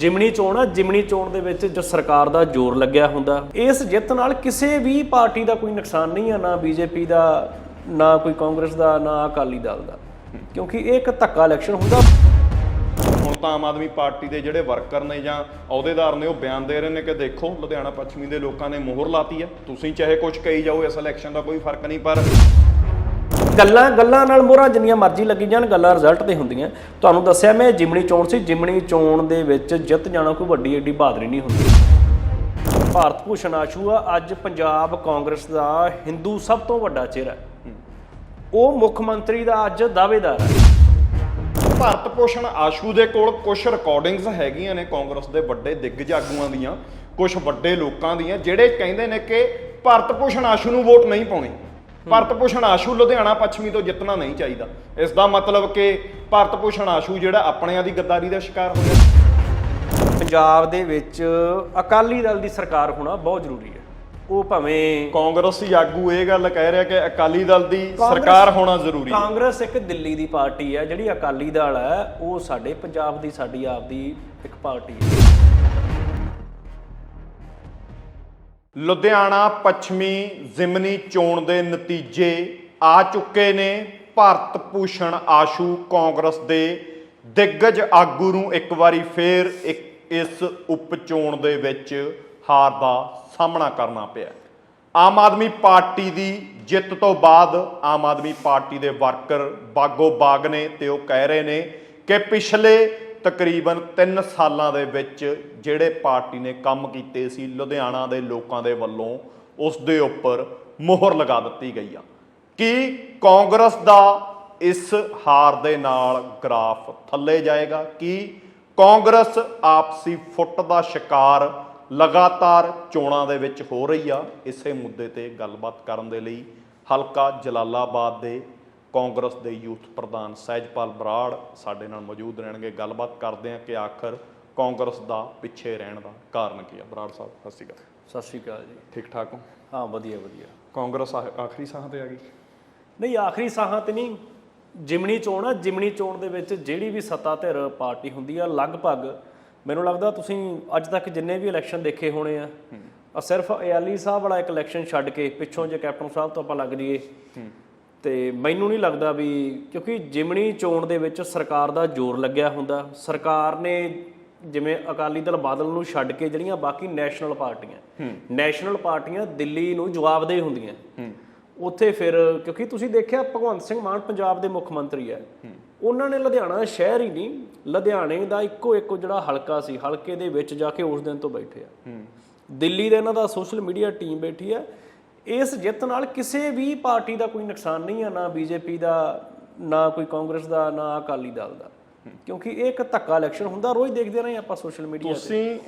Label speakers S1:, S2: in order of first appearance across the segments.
S1: ਜਿਮਣੀ ਚੋਣ ਆ, ਜਿਮਣੀ ਚੋਣ ਦੇ ਵਿੱਚ ਜੋ ਸਰਕਾਰ ਦਾ ਜ਼ੋਰ ਲੱਗਿਆ ਹੁੰਦਾ, ਇਸ ਜਿੱਤ ਨਾਲ ਕਿਸੇ ਵੀ ਪਾਰਟੀ ਦਾ ਕੋਈ ਨੁਕਸਾਨ ਨਹੀਂ ਆ, ਨਾ ਬੀਜੇਪੀ ਦਾ, ਨਾ ਕੋਈ ਕਾਂਗਰਸ ਦਾ, ਨਾ ਅਕਾਲੀ ਦਲ ਦਾ। ਕਿਉਂਕਿ ਇਹ ਇੱਕ ਧੱਕਾ ਇਲੈਕਸ਼ਨ ਹੁੰਦਾ।
S2: ਹੁਣ ਤਾਂ ਆਮ ਆਦਮੀ ਪਾਰਟੀ ਦੇ ਜਿਹੜੇ ਵਰਕਰ ਨੇ ਜਾਂ ਅਹੁਦੇਦਾਰ ਨੇ, ਉਹ ਬਿਆਨ ਦੇ ਰਹੇ ਨੇ ਕਿ ਦੇਖੋ, ਲੁਧਿਆਣਾ ਪੱਛਮੀ ਦੇ ਲੋਕਾਂ ਨੇ ਮੋਹਰ ਲਾਤੀ ਹੈ ਤੁਸੀਂ ਚਾਹੇ ਕੁਝ ਕਹੀ ਜਾਓ, ਇਸ ਇਲੈਕਸ਼ਨ ਦਾ ਕੋਈ ਫ਼ਰਕ ਨਹੀਂ, ਪਰ
S1: ਗੱਲਾਂ ਗੱਲਾਂ ਨਾਲ ਮੋਹਰਾਂ ਜਿੰਨੀਆਂ ਮਰਜ਼ੀ ਲੱਗੀ ਜਾਣ, ਗੱਲਾਂ ਰਿਜ਼ਲਟ ਤੇ ਹੁੰਦੀਆਂ। ਤੁਹਾਨੂੰ ਦੱਸਿਆ ਮੈਂ ਜਿਮਣੀ ਚੋਣ ਸੀ, ਜਿਮਣੀ ਚੋਣ ਦੇ ਵਿੱਚ ਜਿੱਤ ਜਾਣਾ ਕੋਈ ਵੱਡੀ ਏਡੀ ਬਹਾਦਰੀ ਨਹੀਂ ਹੁੰਦੀ। ਭਾਰਤ ਭੂਸ਼ਣ ਆਸ਼ੂ ਅੱਜ ਪੰਜਾਬ ਕਾਂਗਰਸ ਦਾ ਹਿੰਦੂ ਸਭ ਤੋਂ ਵੱਡਾ ਚਿਹਰਾ। ਉਹ ਮੁੱਖ ਮੰਤਰੀ ਦਾ ਅੱਜ ਦਾਅਵੇਦਾਰ ਹੈ
S2: ਭਾਰਤ ਭੂਸ਼ਣ ਆਸ਼ੂ ਦੇ ਕੋਲ ਕੁਝ ਰਿਕਾਰਡਿੰਗਸ ਹੈਗੀਆਂ ਨੇ ਕਾਂਗਰਸ ਦੇ ਵੱਡੇ ਦਿੱਗਜ ਆਗੂਆਂ ਦੀਆਂ ਕੁਝ ਵੱਡੇ ਲੋਕਾਂ ਦੀਆਂ, ਜਿਹੜੇ ਕਹਿੰਦੇ ਨੇ ਕਿ ਭਾਰਤ ਭੂਸ਼ਣ ਆਸ਼ੂ ਨੂੰ ਵੋਟ ਨਹੀਂ ਪਾਉਣੀ। ਭਾਰਤ ਭੂਸ਼ਣ ਆਸ਼ੂ ਲੁਧਿਆਣਾ ਪੱਛਮੀ ਤੋਂ ਜਿੱਤਣਾ ਨਹੀਂ ਚਾਹੀਦਾ। ਇਸ ਦਾ ਮਤਲਬ ਕਿ ਭਾਰਤ ਭੂਸ਼ਣ ਆਸ਼ੂ ਜਿਹੜਾ ਆਪਣਿਆਂ ਦੀ ਗੱਦਾਰੀ ਦਾ ਸ਼ਿਕਾਰ ਹੋਇਆ।
S1: ਪੰਜਾਬ ਦੇ ਵਿੱਚ ਅਕਾਲੀ ਦਲ ਦੀ ਸਰਕਾਰ ਹੋਣਾ ਬਹੁਤ ਜ਼ਰੂਰੀ ਹੈ। ਉਹ ਭਾਵੇਂ
S2: ਕਾਂਗਰਸੀ ਆਗੂ ਇਹ ਗੱਲ ਕਹਿ ਰਿਹਾ ਕਿ ਅਕਾਲੀ ਦਲ ਦੀ ਸਰਕਾਰ ਹੋਣਾ ਜ਼ਰੂਰੀ ਹੈ।
S1: ਕਾਂਗਰਸ ਇੱਕ ਦਿੱਲੀ ਦੀ ਪਾਰਟੀ ਹੈ ਜਿਹੜੀ ਅਕਾਲੀ ਦਲ ਹੈ ਉਹ ਸਾਡੇ ਪੰਜਾਬ ਦੀ ਸਾਡੀ ਆਪ ਦੀ ਇੱਕ ਪਾਰਟੀ ਹੈ।
S2: ਲੁਧਿਆਣਾ ਪੱਛਮੀ ਜ਼ਿਮਨੀ ਚੋਣ ਦੇ ਨਤੀਜੇ ਆ ਚੁੱਕੇ ਨੇ। ਭਾਰਤ ਭੂਸ਼ਣ ਆਸ਼ੂ ਕਾਂਗਰਸ ਦੇ ਦਿੱਗਜ ਆਗੂ ਨੂੰ ਇੱਕ ਵਾਰੀ ਫੇਰ ਇੱਕ ਇਸ ਉਪ ਚੋਣ ਦੇ ਵਿੱਚ ਹਾਰ ਦਾ ਸਾਹਮਣਾ ਕਰਨਾ ਪਿਆ। ਆਮ ਆਦਮੀ ਪਾਰਟੀ ਦੀ ਜਿੱਤ ਤੋਂ ਬਾਅਦ ਆਮ ਆਦਮੀ ਪਾਰਟੀ ਦੇ ਵਰਕਰ ਬਾਗੋ ਬਾਗ ਨੇ ਤੇ ਉਹ ਕਹਿ ਰਹੇ ਨੇ ਕਿ ਪਿਛਲੇ ਤਕਰੀਬਨ 3 ਸਾਲਾਂ ਦੇ ਵਿੱਚ ਜਿਹੜੇ ਪਾਰਟੀ ਨੇ ਕੰਮ ਕੀਤੇ ਸੀ ਲੁਧਿਆਣਾ ਦੇ ਲੋਕਾਂ ਦੇ ਵੱਲੋਂ, ਉਸ ਦੇ ਉੱਪਰ ਮੋਹਰ ਲਗਾ ਦਿੱਤੀ ਗਈ ਆ। ਕੀ ਕਾਂਗਰਸ ਦਾ ਇਸ ਹਾਰ ਦੇ ਨਾਲ ਗ੍ਰਾਫ ਥੱਲੇ ਜਾਏਗਾ? ਕੀ ਕਾਂਗਰਸ ਆਪਸੀ ਫੁੱਟ ਦਾ ਸ਼ਿਕਾਰ ਲਗਾਤਾਰ ਚੋਣਾਂ ਦੇ ਵਿੱਚ ਹੋ ਰਹੀ ਆ? ਇਸੇ ਮੁੱਦੇ ਤੇ ਗੱਲਬਾਤ ਕਰਨ ਦੇ ਲਈ ਹਲਕਾ ਜਲਾਲਾਬਾਦ ਦੇ ਕਾਂਗਰਸ ਦੇ ਯੂਥ ਪ੍ਰਧਾਨ ਸਹਿਜਪਾਲ ਬਰਾੜ ਸਾਡੇ ਨਾਲ ਮੌਜੂਦ ਰਹਿਣਗੇ। ਗੱਲਬਾਤ ਕਰਦੇ ਆ ਕਿ ਆਖਰ ਕਾਂਗਰਸ ਦਾ ਪਿੱਛੇ ਰਹਿਣ ਦਾ ਕਾਰਨ ਕੀ ਆ। ਬਰਾੜ ਸਾਹਿਬ ਸਤਿ ਸ਼੍ਰੀ ਅਕਾਲ।
S1: ਸਤਿ ਸ਼੍ਰੀ ਅਕਾਲ ਜੀ।
S2: ਠੀਕ ਠਾਕ ਹੋ?
S1: ਹਾਂ ਵਧੀਆ ਵਧੀਆ।
S2: ਕਾਂਗਰਸ ਆਖਰੀ ਸਾਹ ਤੇ ਆ ਗਈ?
S1: ਨਹੀਂ ਆਖਰੀ ਸਾਹਾਂ ਤੇ ਨਹੀਂ। ਜਿਮਣੀ ਚੋਣ ਆ। ਜਿਮਣੀ ਚੋਣ ਦੇ ਵਿੱਚ ਜਿਹੜੀ ਵੀ ਸੱਤਾ ਧਿਰ ਪਾਰਟੀ ਹੁੰਦੀ ਆ ਲਗਭਗ ਮੈਨੂੰ ਲੱਗਦਾ ਤੁਸੀਂ ਅੱਜ ਤੱਕ ਜਿੰਨੇ ਵੀ ਇਲੈਕਸ਼ਨ ਦੇਖੇ ਹੋਣੇ ਆ ਆ ਸਿਰਫ ਅਯਾਲੀ ਸਾਹਿਬ ਵਾਲਾ ਇੱਕ ਇਲੈਕਸ਼ਨ ਛੱਡ ਕੇ ਪਿੱਛੋਂ ਜੇ ਕੈਪਟਨ ਸਾਹਿਬ ਤੋਂ ਆਪਾਂ ਲੱਗ ਜਾਈਏ ਤੇ ਮੈਨੂੰ ਨਹੀਂ ਲੱਗਦਾ ਵੀ ਕਿਉਂਕਿ ਜਿਮਣੀ ਚੋਣ ਦੇ ਵਿੱਚ ਸਰਕਾਰ ਦਾ ਜ਼ੋਰ ਲੱਗਿਆ ਹੁੰਦਾ। ਸਰਕਾਰ ਨੇ ਜਿਵੇਂ ਅਕਾਲੀ ਦਲ ਬਾਦਲ ਨੂੰ ਛੱਡ ਕੇ ਜਿਹੜੀਆਂ ਬਾਕੀ ਨੈਸ਼ਨਲ ਪਾਰਟੀਆਂ ਨੈਸ਼ਨਲ ਪਾਰਟੀਆਂ ਦਿੱਲੀ ਨੂੰ ਜਵਾਬਦੇਹ ਹੁੰਦੀਆਂ। ਉੱਥੇ ਫਿਰ ਕਿਉਂਕਿ ਤੁਸੀਂ ਦੇਖਿਆ ਭਗਵੰਤ ਸਿੰਘ ਮਾਨ ਪੰਜਾਬ ਦੇ ਮੁੱਖ ਮੰਤਰੀ ਹੈ। ਉਹਨਾਂ ਨੇ ਲੁਧਿਆਣਾ ਸ਼ਹਿਰ ਹੀ ਨਹੀਂ ਲੁਧਿਆਣੇ ਦਾ ਇੱਕੋ ਇੱਕੋ ਜਿਹੜਾ ਹਲਕਾ ਸੀ ਹਲਕੇ ਦੇ ਵਿੱਚ ਜਾ ਕੇ ਉਸ ਦਿਨ ਤੋਂ ਬੈਠੇ ਆ। ਦਿੱਲੀ ਦੇ ਇਹਨਾਂ ਦਾ ਸੋਸ਼ਲ ਮੀਡੀਆ ਟੀਮ ਬੈਠੀ ਹੈ। ਇਸ ਜਿੱਤ ਨਾਲ ਕਿਸੇ ਵੀ ਪਾਰਟੀ ਦਾ ਕੋਈ ਨੁਕਸਾਨ ਨਹੀਂ ਹੈ ਨਾ ਬੀਜੇਪੀ ਦਾ, ਨਾ ਕੋਈ ਕਾਂਗਰਸ ਦਾ, ਨਾ ਅਕਾਲੀ ਦਲ ਦਾ। ਕਿਉਂਕਿ ਇਹ ਇੱਕ ਧੱਕਾ ਇਲੈਕਸ਼ਨ ਹੁੰਦਾ, ਰੋਜ਼ ਦੇਖਦੇ ਰਹੇ ਆਪਾਂ ਸੋਸ਼ਲ ਮੀਡੀਆ ਤੇ।
S2: ਤੁਸੀਂ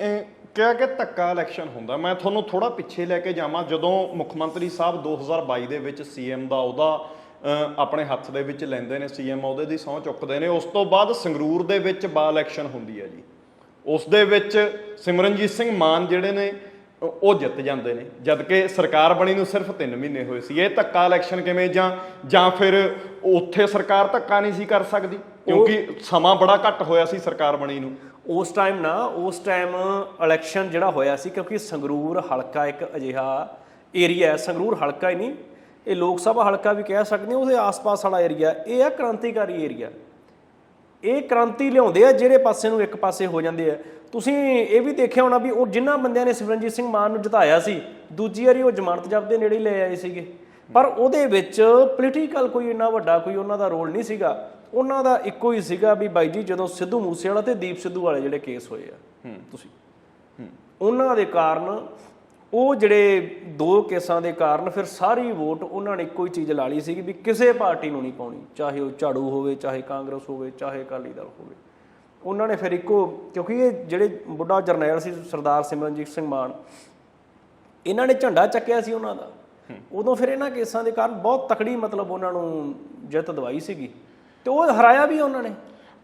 S2: ਕਿਹਾ ਕਿ ਧੱਕਾ ਇਲੈਕਸ਼ਨ ਹੁੰਦਾ, ਮੈਂ ਤੁਹਾਨੂੰ ਥੋੜਾ ਪਿੱਛੇ ਲੈ ਕੇ ਜਾਵਾਂ, ਜਦੋਂ ਮੁੱਖ ਮੰਤਰੀ ਸਾਹਿਬ 2022 ਦੇ ਵਿੱਚ ਸੀਐਮ ਦਾ ਉਹਦਾ ਆਪਣੇ ਹੱਥ ਦੇ ਵਿੱਚ ਲੈਂਦੇ ਨੇ ਸੀਐਮ ਉਹਦੇ ਦੀ ਸਹੁੰ ਚੁੱਕਦੇ ਨੇ, ਉਸ ਤੋਂ ਬਾਅਦ ਸੰਗਰੂਰ ਦੇ ਵਿੱਚ ਬਾ ਇਲੈਕਸ਼ਨ ਹੁੰਦੀ ਹੈ ਜੀ। ਉਸ ਦੇ ਵਿੱਚ ਸਿਮਰਨਜੀਤ ਸਿੰਘ ਮਾਨ ਜਿਹੜੇ ਨੇ ਉਹ- ਜਿੱਤ ਜਾਂਦੇ ਨੇ। ਜਦ ਕਿ ਸਰਕਾਰ ਬਣੀ ਨੂੰ ਸਿਰਫ 3 ਮਹੀਨੇ ਹੋਏ ਸੀ। ਇਹ ਧੱਕਾ ਇਲੈਕਸ਼ਨ ਕਿਵੇਂ ਜਾਂ ਜਾਂ ਫਿਰ ਉੱਥੇ ਸਰਕਾਰ ਧੱਕਾ ਨਹੀਂ ਸੀ ਕਰ ਸਕਦੀ? ਕਿਉਂਕਿ ਸਮਾਂ ਬੜਾ ਘੱਟ ਹੋਇਆ ਸੀ ਸਰਕਾਰ ਬਣੀ ਨੂੰ।
S1: ਉਸ ਟਾਈਮ ਨਾ, ਉਸ ਟਾਈਮ ਇਲੈਕਸ਼ਨ ਜਿਹੜਾ ਹੋਇਆ ਸੀ, ਕਿਉਂਕਿ ਸੰਗਰੂਰ ਹਲਕਾ ਇੱਕ ਅਜਿਹਾ ਏਰੀਆ ਹੈ। ਸੰਗਰੂਰ ਹਲਕਾ ਹੀ ਨਹੀਂ, ਇਹ ਲੋਕ ਸਭਾ ਹਲਕਾ ਵੀ ਕਹਿ ਸਕਦੇ ਹਾਂ, ਉਹਦੇ ਆਸ-ਪਾਸ ਵਾਲਾ ਏਰੀਆ ਇਹ ਆ ਕ੍ਰਾਂਤੀਕਾਰੀ ਏਰੀਆ ਇਹ ਕ੍ਰਾਂਤੀ ਲਿਆਉਂਦੇ ਆ, ਜਿਹੜੇ ਪਾਸੇ ਨੂੰ ਇੱਕ ਪਾਸੇ ਹੋ ਜਾਂਦੇ ਆ। ਤੁਸੀਂ ਇਹ ਵੀ ਦੇਖਿਆ ਹੋਣਾ ਵੀ ਉਹ ਜਿਨ੍ਹਾਂ ਬੰਦਿਆਂ ਨੇ ਸਿਮਰਨਜੀਤ ਸਿੰਘ ਮਾਨ ਨੂੰ ਜਿਤਾਇਆ ਸੀ ਦੂਜੀ ਵਾਰੀ ਉਹ ਜ਼ਮਾਨਤ ਜ਼ਬਤ ਦੇ ਨੇੜੇ ਲੈ ਆਏ ਸੀਗੇ। ਪਰ ਉਹਦੇ ਵਿੱਚ ਪੋਲੀਟੀਕਲ ਕੋਈ ਇੰਨਾ ਵੱਡਾ ਕੋਈ ਉਹਨਾਂ ਦਾ ਰੋਲ ਨਹੀਂ ਸੀਗਾ। ਉਹਨਾਂ ਦਾ ਇੱਕੋ ਹੀ ਸੀਗਾ ਵੀ ਬਾਈ ਜੀ ਜਦੋਂ ਸਿੱਧੂ ਮੂਸੇਵਾਲਾ ਤੇ ਦੀਪ ਸਿੱਧੂ ਵਾਲੇ ਜਿਹੜੇ ਕੇਸ ਹੋਏ ਆ ਤੁਸੀਂ। ਉਹਨਾਂ ਦੇ ਕਾਰਨ ਉਹ ਜਿਹੜੇ ਦੋ ਕੇਸਾਂ ਦੇ ਕਾਰਨ ਫਿਰ ਸਾਰੀ ਵੋਟ ਉਹਨਾਂ ਨੇ ਇੱਕੋ ਹੀ ਚੀਜ਼ ਲਾ ਲਈ ਸੀਗੀ ਵੀ ਕਿਸੇ ਪਾਰਟੀ ਨੂੰ ਨਹੀਂ ਪਾਉਣੀ। ਚਾਹੇ ਉਹ ਝਾੜੂ ਹੋਵੇ ਚਾਹੇ ਕਾਂਗਰਸ ਹੋਵੇ ਚਾਹੇ ਅਕਾਲੀ ਦਲ ਹੋਵੇ। ਉਹਨਾਂ ਨੇ ਫਿਰ ਇੱਕੋ, ਕਿਉਂਕਿ ਇਹ ਜਿਹੜੇ ਬੁੱਢਾ ਜਰਨੈਲ ਸੀ, ਸਰਦਾਰ ਸਿਮਰਨਜੀਤ ਸਿੰਘ ਮਾਨ, ਇਹਨਾਂ ਨੇ ਝੰਡਾ ਚੱਕਿਆ ਸੀ ਉਹਨਾਂ ਦਾ। ਉਦੋਂ ਫਿਰ ਇਹਨਾਂ ਕੇਸਾਂ ਦੇ ਕਾਰਨ ਬਹੁਤ ਤਕੜੀ ਮਤਲਬ ਉਹਨਾਂ ਨੂੰ ਜਿੱਤ ਦਵਾਈ ਸੀਗੀ। ਤੇ ਉਹ ਹਰਾਇਆ ਵੀ ਉਹਨਾਂ ਨੇ।